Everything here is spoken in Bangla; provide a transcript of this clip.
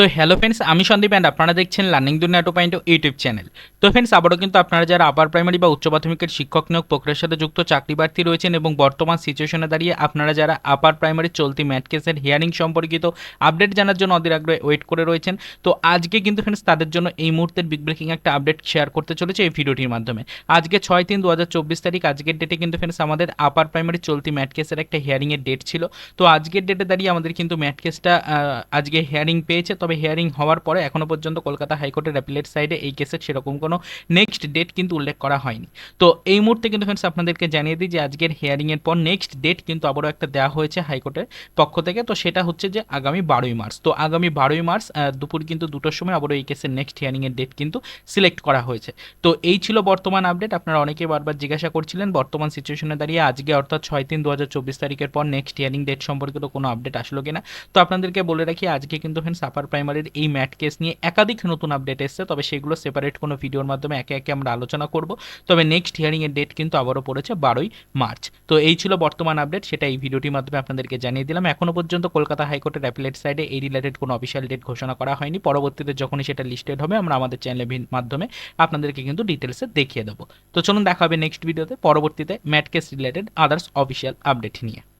তো হ্যালো ফ্রেন্ডস আমি সন্দীপ অ্যান্ড আপনারা দেখছেন learning Duniya two point YouTube channel তো ফ্রেন্ডস আবারও কিন্তু আপনারা যারা আপার প্রাইমারি বা উচ্চ প্রাথমিকের শিক্ষক নিয়োগ প্রক্রিয়ার সাথে যুক্ত চাকরি প্রার্থী রয়েছেন এবং বর্তমান সিচুয়েশনে দাঁড়িয়ে আপনারা যারা আপার প্রাইমারি চলতি ম্যাট কেসের হিয়ারিং সম্পর্কিত আপডেট জানার জন্য অধীর আগ্রহে ওয়েট করে রয়েছেন। তো আজকে কিন্তু ফ্রেন্ডস তাদের জন্য এই মুহূর্তের বিগ ব্রেকিং একটা আপডেট শেয়ার করতে চলেছে এই ভিডিওটির মাধ্যমে। আজকে ছয় তিন দু তারিখ, আজকের ডেটে কিন্তু ফ্রেন্ডস আমাদের আপার প্রাইমারি চলতি ম্যাট কেসের একটা হিয়ারিংয়ের ডেট ছিল। তো আজকের ডেটে দাঁড়িয়ে আমাদের কিন্তু ম্যাট কেসটা আজকে হিয়ারিং পেয়েছে। তবে হিয়ারিং হওয়ার পরে এখনও পর্যন্ত কলকাতা হাইকোর্টের অ্যাপিলেট সাইডে এই কেসের সেরকম কোনো নেক্সট ডেট কিন্তু উল্লেখ করা হয়নি। তো এই মুহূর্তে কিন্তু ফ্রেন্ডস আপনাদেরকে জানিয়ে দিই যে আজকের হিয়ারিংয়ের পর নেক্সট ডেট কিন্তু আবারও একটা দেওয়া হয়েছে হাইকোর্টের পক্ষ থেকে। তো সেটা হচ্ছে যে আগামী বারোই মার্চ। তো আগামী বারোই মার্চ দুপুর কিন্তু দুটোর সময় আবারও এই কেসের নেক্সট হিয়ারিংয়ের ডেট কিন্তু সিলেক্ট করা হয়েছে। তো এই ছিল বর্তমান আপডেট আপনারা অনেকেই বারবার জিজ্ঞাসা করছিলেন বর্তমান সিচুয়েশনে দাঁড়িয়ে আজকে অর্থাৎ ছয় তিন দু হাজার চব্বিশ তারিখের পর নেক্সট হিয়ারিং ডেট সম্পর্কিত কোনো আপডেট আসলো কিনা। তো আপনাদেরকে বলে রাখি, আজকে কিন্তু ফ্রেন্ডস আপার প্রাইমারির এই ম্যাট কেস নিয়ে একাধিক নতুন আপডেট এসছে, তবে সেগুলো সেপারেট কোনো ভিডিওর মাধ্যমে একে একে আমরা আলোচনা করব। তবে নেক্সট হিয়ারিংয়ের ডেট কিন্তু আবারও পড়েছে বারোই মার্চ। তো এই ছিল বর্তমান আপডেট সেটা এই ভিডিওটির মাধ্যমে আপনাদেরকে জানিয়ে দিলাম। এখনও পর্যন্ত কলকাতা হাইকোর্টের অ্যাপিলেট সাইডে এই রিলেটেড কোনো অফিসিয়াল ডেট ঘোষণা করা হয়নি। পরবর্তীতে যখনই সেটা লিস্টেড হবে, আমরা আমাদের চ্যানেলের মাধ্যমে আপনাদেরকে কিন্তু ডিটেলসে দেখিয়ে দেবো। তো চলুন দেখা হবে নেক্সট ভিডিওতে পরবর্তীতে mat case related others official update নিয়ে।